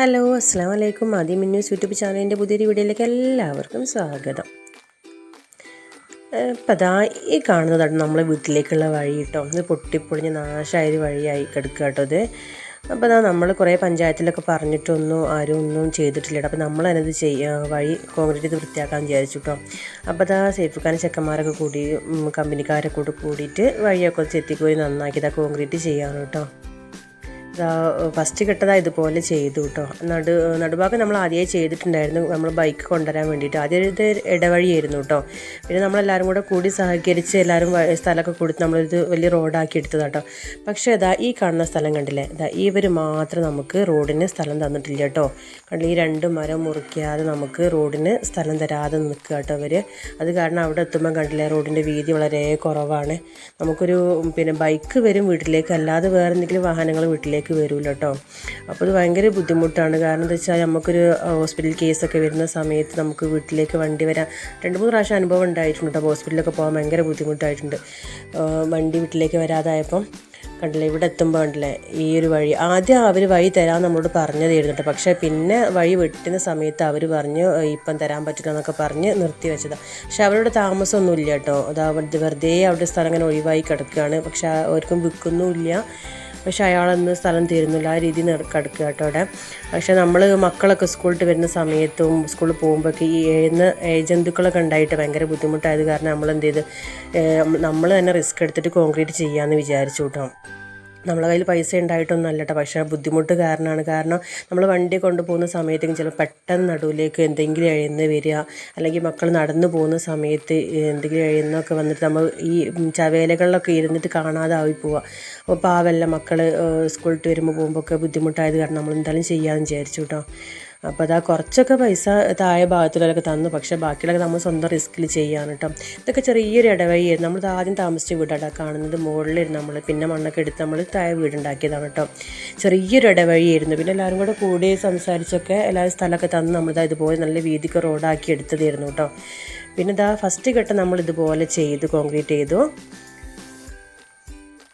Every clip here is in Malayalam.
ഹലോ അസ്സാം വലൈക്കും ആദ്യം ന്യൂസ് യൂട്യൂബ് ചാനലിന്റെ പുതിയൊരു വീഡിയോയിലേക്ക് എല്ലാവർക്കും സ്വാഗതം. ഇപ്പം അതാ ഈ കാണുന്നതാണ് നമ്മളെ വീട്ടിലേക്കുള്ള വഴി കേട്ടോ. ഇത് പൊട്ടിപ്പൊളിഞ്ഞ് നാശമായൊരു വഴിയായി കിടക്കുക കേട്ടോ ഇത്. അപ്പോൾ അതാ നമ്മൾ കുറേ പഞ്ചായത്തിലൊക്കെ പറഞ്ഞിട്ടൊന്നും ആരും ഒന്നും ചെയ്തിട്ടില്ല അപ്പോൾ നമ്മൾ അതിനത് ചെയ്യുക വഴി കോൺക്രീറ്റ് ചെയ്ത് വൃത്തിയാക്കാൻ വിചാരിച്ചു കേട്ടോ. അപ്പോൾ അതാ സേഫ്ക്കാരൻ ചെക്കന്മാരൊക്കെ കൂടി കമ്പനിക്കാരെ കമ്പനിക്കാരൊക്കെ കൂടി കൂടിയിട്ട് വഴിയൊക്കെ ചെത്തിക്കോയി നന്നാക്കി ഇതാ കോൺക്രീറ്റ് ചെയ്യാൻ കേട്ടോ. ഫസ്റ്റ് കെട്ടതാ ഇതുപോലെ ചെയ്തു കേട്ടോ നടു നടുഭാഗം നമ്മൾ ആദ്യമേ ചെയ്തിട്ടുണ്ടായിരുന്നു നമ്മൾ ബൈക്ക് കൊണ്ടുവരാൻ വേണ്ടിയിട്ട്. ആദ്യം ഇത് ഇടവഴിയായിരുന്നു കേട്ടോ പിന്നെ നമ്മളെല്ലാവരും കൂടെ കൂടി സഹകരിച്ച് എല്ലാവരും സ്ഥലമൊക്കെ കൊടുത്ത് നമ്മളിത് വലിയ റോഡാക്കി എടുത്തതാ കേട്ടോ പക്ഷേ ഇതാ ഈ കാണുന്ന സ്ഥലം കണ്ടില്ലേ? ഇതാ ഇവർ മാത്രം നമുക്ക് റോഡിന് സ്ഥലം തന്നിട്ടില്ല കേട്ടോ കണ്ടില്ല? ഈ രണ്ട് മരം മുറിക്കാതെ നമുക്ക് റോഡിന് സ്ഥലം തരാതെ നിൽക്കുക കേട്ടോ അവർ അത് കാരണം അവിടെ എത്തുമ്പോൾ കണ്ടില്ലേ? റോഡിന്റെ വീതി വളരെ കുറവാണ്. നമുക്കൊരു പിന്നെ ബൈക്ക് വരും വീട്ടിലേക്ക്. അല്ലാതെ വേറെ എന്തെങ്കിലും വാഹനങ്ങൾ വീട്ടിലേക്ക് വരില്ല കേട്ടോ അപ്പോൾ ഇത് ഭയങ്കര ബുദ്ധിമുട്ടാണ്. കാരണം എന്താ വെച്ചാൽ നമുക്കൊരു ഹോസ്പിറ്റൽ കേസൊക്കെ വരുന്ന സമയത്ത് നമുക്ക് വീട്ടിലേക്ക് വണ്ടി വരാൻ രണ്ട് മൂന്ന് പ്രാവശ്യം അനുഭവം ഉണ്ടായിട്ടുണ്ട് കേട്ടോ ഹോസ്പിറ്റലിലൊക്കെ പോകാൻ ഭയങ്കര ബുദ്ധിമുട്ടായിട്ടുണ്ട്. വണ്ടി വീട്ടിലേക്ക് വരാതായപ്പം കണ്ടില്ലേ? ഇവിടെ എത്തുമ്പോൾ കണ്ടില്ലേ? ഈ ഒരു വഴി. ആദ്യം അവർ വഴി തരാൻ നമ്മളോട് പറഞ്ഞതായിരുന്നു കേട്ടോ. പക്ഷേ പിന്നെ വഴി വെട്ടുന്ന സമയത്ത് അവർ പറഞ്ഞു ഇപ്പം തരാൻ പറ്റില്ല എന്നൊക്കെ പറഞ്ഞ് നിർത്തി വെച്ചതാണ് പക്ഷെ അവരുടെ താമസമൊന്നുമില്ല കേട്ടോ. അത് അവിടെ വെറുതെ അവിടെ സ്ഥലം ഇങ്ങനെ ഒഴിവായി കിടക്കുകയാണ്. പക്ഷേ അവർക്കും വിൽക്കുന്നുമില്ല പക്ഷെ അയാളൊന്നും സ്ഥലം തരുന്നില്ല. ആ രീതി കിടക്കുക കേട്ടോ അവിടെ. പക്ഷെ നമ്മൾ മക്കളൊക്കെ സ്കൂളിൽ വരുന്ന സമയത്തും സ്കൂളിൽ പോകുമ്പോഴൊക്കെ ഈ എഴുന്ന ജന്തുക്കളൊക്കെ ഉണ്ടായിട്ട് ഭയങ്കര ബുദ്ധിമുട്ടായത് കാരണം നമ്മൾ എന്ത് ചെയ്ത് നമ്മൾ തന്നെ റിസ്ക് എടുത്തിട്ട് കോൺക്രീറ്റ് ചെയ്യാമെന്ന് വിചാരിച്ചു കേട്ടോ. നമ്മളെ കയ്യിൽ പൈസ ഉണ്ടായിട്ടൊന്നും അല്ല കേട്ടോ പക്ഷേ ബുദ്ധിമുട്ട് കാരണമാണ്. കാരണം നമ്മൾ വണ്ടി കൊണ്ടുപോകുന്ന സമയത്തേക്കും ചിലപ്പോൾ പെട്ടെന്ന് നടുവിലേക്ക് എന്തെങ്കിലും എഴുന്ന് വരിക അല്ലെങ്കിൽ മക്കൾ നടന്നു പോകുന്ന സമയത്ത് എന്തെങ്കിലും എഴുന്നൊക്കെ വന്നിട്ട് നമ്മൾ ഈ ചവേലകളിലൊക്കെ ഇരുന്നിട്ട് കാണാതായി പോവുക. അപ്പോൾ പാവല്ല മക്കൾ സ്കൂളിൽ വരുമ്പോൾ പോകുമ്പോൾ ഒക്കെ ബുദ്ധിമുട്ടായത് കാരണം നമ്മൾ എന്തായാലും ചെയ്യാമെന്ന് വിചാരിച്ചു കേട്ടോ. അപ്പോൾ അതാ കുറച്ചൊക്കെ പൈസ താഴെ ഭാഗത്തുള്ളവരൊക്കെ തന്നു. പക്ഷേ ബാക്കിയുള്ളതൊക്കെ നമ്മൾ സ്വന്തം റിസ്കിൽ ചെയ്യാണ് കേട്ടോ. ഇതൊക്കെ ചെറിയൊരു ഇടവഴിയായിരുന്നു നമ്മൾ ആദ്യം താമസിച്ച വീടാണ് കാണുന്നത്. മുകളിലിരുന്ന് നമ്മൾ. പിന്നെ മണ്ണൊക്കെ എടുത്ത് നമ്മൾ താഴെ വീടുണ്ടാക്കിയതാണ് കേട്ടോ. ചെറിയൊരു ഇടവഴിയായിരുന്നു പിന്നെ എല്ലാവരും കൂടെ കൂടി സംസാരിച്ചൊക്കെ എല്ലാവരും സ്ഥലമൊക്കെ തന്ന്. നമ്മളിതാ ഇതുപോലെ നല്ല വീതിക്ക് റോഡാക്കി എടുത്തതായിരുന്നു കേട്ടോ. പിന്നെ ഇതാ ഫസ്റ്റ് ഘട്ടം നമ്മൾ ഇതുപോലെ ചെയ്തു കോൺക്രീറ്റ് ചെയ്തു.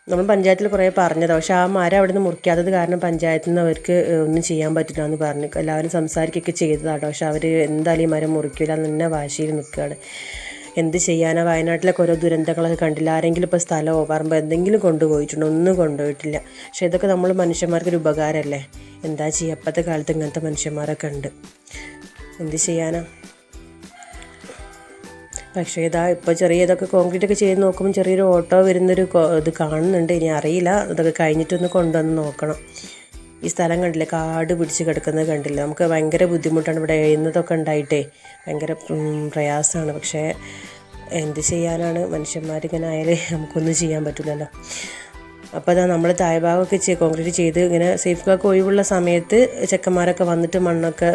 നമ്മൾ പഞ്ചായത്തിൽ കുറേ പറഞ്ഞത്. പക്ഷെ ആ മരം അവിടെ നിന്ന് മുറിക്കാത്തത് കാരണം പഞ്ചായത്തിൽ നിന്ന് അവർക്ക് ഒന്നും ചെയ്യാൻ പറ്റില്ല എന്ന് പറഞ്ഞു എല്ലാവരും സംസാരിക്കുകയൊക്കെ ചെയ്തതാണ് പക്ഷെ അവർ എന്തായാലും ഈ മരം മുറിക്കില്ല എന്ന് തന്നെ വാശിയിൽ നിൽക്കുകയാണ്. എന്ത് ചെയ്യാനാണ് വയനാട്ടിലൊക്കെ ഓരോ ദുരന്തങ്ങളൊക്കെ കണ്ടില്ല. ആരെങ്കിലും ഇപ്പോൾ സ്ഥലമോ പറമ്പോ എന്തെങ്കിലും കൊണ്ടുപോയിട്ടുണ്ടോ? ഒന്നും കൊണ്ടുപോയിട്ടില്ല. പക്ഷെ ഇതൊക്കെ നമ്മൾ മനുഷ്യന്മാർക്കൊരു ഉപകാരമല്ലേ എന്താ ചെയ്യുക അപ്പോഴത്തെ കാലത്ത് ഇങ്ങനത്തെ മനുഷ്യന്മാരൊക്കെ ഉണ്ട്. എന്ത് ചെയ്യാനാ? പക്ഷേ ഇതാ ഇപ്പോൾ ചെറിയ ഇതൊക്കെ കോൺക്രീറ്റ് ഒക്കെ ചെയ്ത് നോക്കുമ്പോൾ ചെറിയൊരു ഓട്ടോ വരുന്നൊരു ഇത് കാണുന്നുണ്ട്. ഇനി അറിയില്ല. ഇതൊക്കെ കഴിഞ്ഞിട്ടൊന്ന് കൊണ്ടുവന്ന് നോക്കണം. ഈ സ്ഥലം കണ്ടില്ലേ? കാട് പിടിച്ച് കിടക്കുന്നത് കണ്ടില്ല? നമുക്ക് ഭയങ്കര ബുദ്ധിമുട്ടാണ്. ഇവിടെ എഴുന്നതൊക്കെ ഉണ്ടായിട്ടേ ഭയങ്കര പ്രയാസമാണ്. പക്ഷേ എന്ത് ചെയ്യാനാണ്? മനുഷ്യന്മാരിങ്ങനെ ആയാലേ നമുക്കൊന്നും ചെയ്യാൻ പറ്റില്ലല്ലോ. അപ്പോൾ അതാ നമ്മൾ താഴ്ഭാഗമൊക്കെ ചെയ്ത് കോൺക്രീറ്റ് ചെയ്ത് ഇങ്ങനെ സേഫ്ഗാർക്ക് ഒഴിവുള്ള സമയത്ത് ചെക്കന്മാരൊക്കെ വന്നിട്ട് മണ്ണൊക്കെ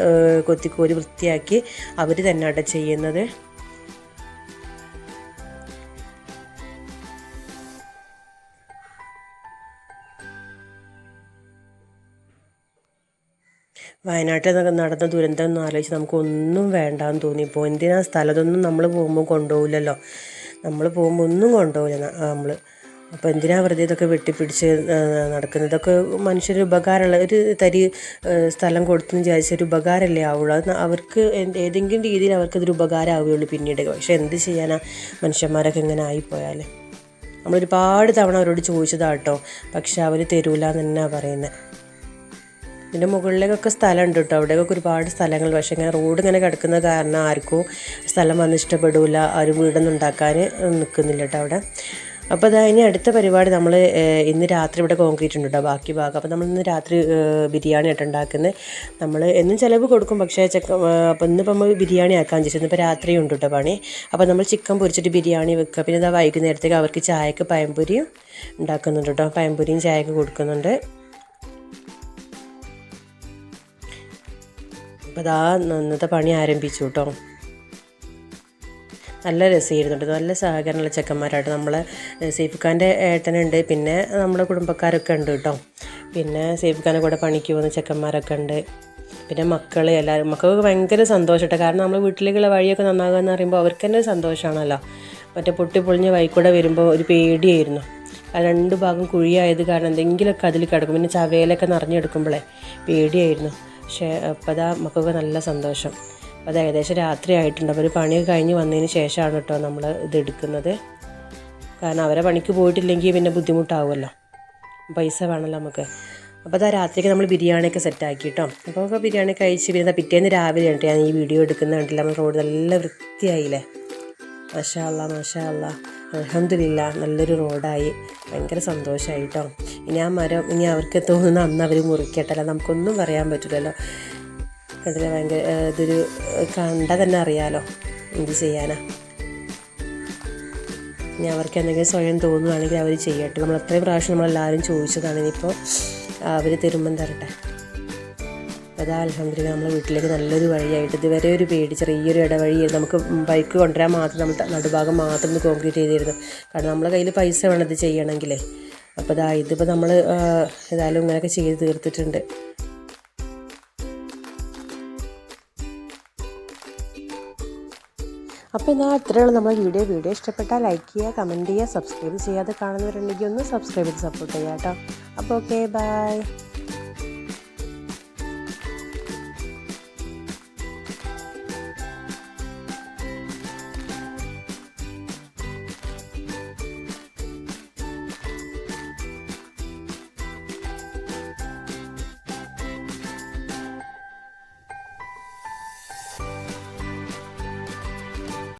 കൊത്തിക്കോരി വൃത്തിയാക്കി അവർ തന്നെ അവിടെ ചെയ്യുന്നത്. വയനാട്ടിൽ നിന്നൊക്കെ നടന്ന ദുരന്തം എന്ന് ആലോചിച്ച് നമുക്കൊന്നും വേണ്ടാന്ന് തോന്നിപ്പോൾ എന്തിനാ സ്ഥലത്തൊന്നും നമ്മൾ പോകുമ്പോൾ കൊണ്ടുപോകില്ലല്ലോ നമ്മൾ പോകുമ്പോൾ ഒന്നും കൊണ്ടുപോകില്ല നമ്മൾ അപ്പോൾ എന്തിനാ വെറുതെ ഇതൊക്കെ വെട്ടിപ്പിടിച്ച് നടക്കുന്നത്? ഇതൊക്കെ മനുഷ്യര് ഉപകാരമുള്ള ഒരു തരി സ്ഥലം കൊടുത്തെന്ന് വിചാരിച്ച ഒരു ഉപകാരമല്ലേ ആവുള്ളൂ. അത് അവർക്ക് ഏതെങ്കിലും രീതിയിൽ അവർക്കതൊരു ഉപകാരം ആവുകയുള്ളൂ പിന്നീട്. പക്ഷേ എന്ത് ചെയ്യാനാ മനുഷ്യന്മാരൊക്കെ ഇങ്ങനെ ആയിപ്പോയാൽ നമ്മളൊരുപാട് തവണ അവരോട് ചോദിച്ചതാട്ടോ. പക്ഷെ അവർ തരൂല എന്ന് തന്നെയാണ് പറയുന്നത് ഇതിന്റെ മുകളിലേക്കൊക്കെ സ്ഥലമുണ്ട് കേട്ടോ. അവിടെയൊക്കെ ഒരുപാട് സ്ഥലങ്ങൾ. പക്ഷേ ഇങ്ങനെ റോഡ് ഇങ്ങനെ കിടക്കുന്നത് കാരണം ആർക്കും സ്ഥലം വന്ന് ഇഷ്ടപ്പെടില്ല ആരും വീടൊന്നും ഉണ്ടാക്കാൻ നിൽക്കുന്നില്ല കേട്ടോ അവിടെ. അപ്പോൾ അതാ ഇനി അടുത്ത പരിപാടി നമ്മൾ ഇന്ന് രാത്രി ഇവിടെ കോൺക്രീറ്റ് ഉണ്ട് കേട്ടോ. ബാക്കി ഭാഗം. അപ്പോൾ നമ്മൾ ഇന്ന് രാത്രി ബിരിയാണി ആയിട്ട് ഉണ്ടാക്കുന്നത് നമ്മൾ എന്നും ചിലവ് കൊടുക്കും. പക്ഷേ ചക്ക അപ്പോൾ ഇന്നിപ്പോൾ നമ്മൾ ബിരിയാണി ആക്കാൻ ചോദിച്ചു ഇന്നിപ്പോൾ രാത്രി ഉണ്ട് കേട്ടോ പണി. അപ്പോൾ നമ്മൾ ചിക്കൻ പൊരിച്ചിട്ട് ബിരിയാണി വെക്കുക. പിന്നെ ഇതാ വൈകുന്നേരത്തേക്ക് അവർക്ക് ചായക്ക് പയംപൊരിയും ഉണ്ടാക്കുന്നുണ്ട് കേട്ടോ. പയംപൊരിയും ചായക്ക് കൊടുക്കുന്നുണ്ട്. അപ്പോൾ അതാ ഇന്നത്തെ പണി ആരംഭിച്ചു കേട്ടോ നല്ല രസമായിരുന്നു കേട്ടോ നല്ല സഹകരണമുള്ള ചെക്കന്മാരായിട്ട് നമ്മളെ സേഫ് ഖാന്റെ ഏട്ടനുണ്ട്. പിന്നെ നമ്മുടെ കുടുംബക്കാരൊക്കെ ഉണ്ട് കേട്ടോ പിന്നെ സേഫ് ഖാന്റെ കൂടെ പണിക്ക് പോകുന്ന ചെക്കന്മാരൊക്കെ ഉണ്ട്. പിന്നെ മക്കൾ എല്ലാവരും മക്കൾക്ക് ഭയങ്കര സന്തോഷമുണ്ട് കാരണം നമ്മൾ വീട്ടിലേക്കുള്ള വഴിയൊക്കെ നന്നാകുക എന്ന് പറയുമ്പോൾ അവർക്ക് തന്നെ സന്തോഷമാണല്ലോ മറ്റേ പൊട്ടി പൊളിഞ്ഞ വഴിക്കൂടെ വരുമ്പോൾ ഒരു പേടിയായിരുന്നു. രണ്ട് ഭാഗം കുഴിയായത് കാരണം എന്തെങ്കിലുമൊക്കെ അതിൽ കിടക്കും. പിന്നെ ചവയിലൊക്കെ നിറഞ്ഞെടുക്കുമ്പോഴേ പേടിയായിരുന്നു. പക്ഷേ അപ്പോൾ അതാ നമുക്കൊക്കെ നല്ല സന്തോഷം. അപ്പോൾ അത് ഏകദേശം രാത്രി ആയിട്ടുണ്ട്. ഒരു പണിയൊക്കെ കഴിഞ്ഞ് വന്നതിന് ശേഷമാണ് കേട്ടോ നമ്മൾ ഇത് എടുക്കുന്നത്. കാരണം അവരെ പണിക്ക് പോയിട്ടില്ലെങ്കിൽ പിന്നെ ബുദ്ധിമുട്ടാവുമല്ലോ. പൈസ വേണമല്ലോ നമുക്ക്. അപ്പോൾ അതാ രാത്രിക്ക് നമ്മൾ ബിരിയാണിയൊക്കെ സെറ്റാക്കി കേട്ടോ. അപ്പോൾ ഒക്കെ ബിരിയാണി കഴിച്ച് പിന്നെ പിറ്റേന്ന് രാവിലെ ഉണ്ട് ഞാൻ ഈ വീഡിയോ എടുക്കുന്ന കണ്ടില്ല നമ്മൾ റോഡ് നല്ല വൃത്തിയായില്ലേ? മാഷാ അല്ല മാഷാ അല്ല അലഹമില്ല നല്ലൊരു റോഡായി. ഭയങ്കര സന്തോഷമായി കേട്ടോ. ഇനി ആ മരം ഇനി അവർക്ക് തോന്നുന്ന അന്ന് അവർ മുറിക്കട്ടല്ല. നമുക്കൊന്നും പറയാൻ പറ്റില്ലല്ലോ. അതിൽ ഭയങ്കര ഇതൊരു കണ്ട തന്നെ അറിയാലോ എന്ത് ചെയ്യാനാ. ഇനി അവർക്ക് എന്തെങ്കിലും സ്വയം തോന്നുകയാണെങ്കിൽ അവർ ചെയ്യട്ടെ. നമ്മൾ അത്രയും പ്രാവശ്യം നമ്മളെല്ലാവരും ചോദിച്ചതാണ്. ഇനിയിപ്പോൾ അവർ തരുമ്പം തരട്ടെ. അതാ അലഹമില്ല നമ്മളെ വീട്ടിലേക്ക് നല്ലൊരു വഴിയായിട്ട് ഇതുവരെ ഒരു പേടി ചെറിയൊരു ഇടവഴി നമുക്ക് ബൈക്ക് കൊണ്ടുവരാൻ മാത്രം നമ്മൾ നടുഭാഗം മാത്രം കോൺക്രീറ്റ് ചെയ്തിരുന്നു. കാരണം നമ്മളെ കയ്യിൽ പൈസ വേണം ഇത് ചെയ്യണമെങ്കിലേ. അപ്പോൾ ഇതാ ഇതിപ്പോൾ നമ്മൾ ഏതായാലും ഇങ്ങനെയൊക്കെ ചെയ്ത് തീർത്തിട്ടുണ്ട്. അപ്പോൾ എന്നാൽ അത്രയുള്ള നമ്മുടെ വീഡിയോ. വീഡിയോ ഇഷ്ടപ്പെട്ടാൽ ലൈക്ക് ചെയ്യുക കമന്റ് ചെയ്യുക സബ്സ്ക്രൈബ് ചെയ്യാതെ കാണുന്നവരുണ്ടെങ്കിൽ ഒന്ന് സബ്സ്ക്രൈബ് ചെയ്ത് സപ്പോർട്ട് ചെയ്യാം കേട്ടോ. അപ്പോൾ ഓക്കെ ബൈ.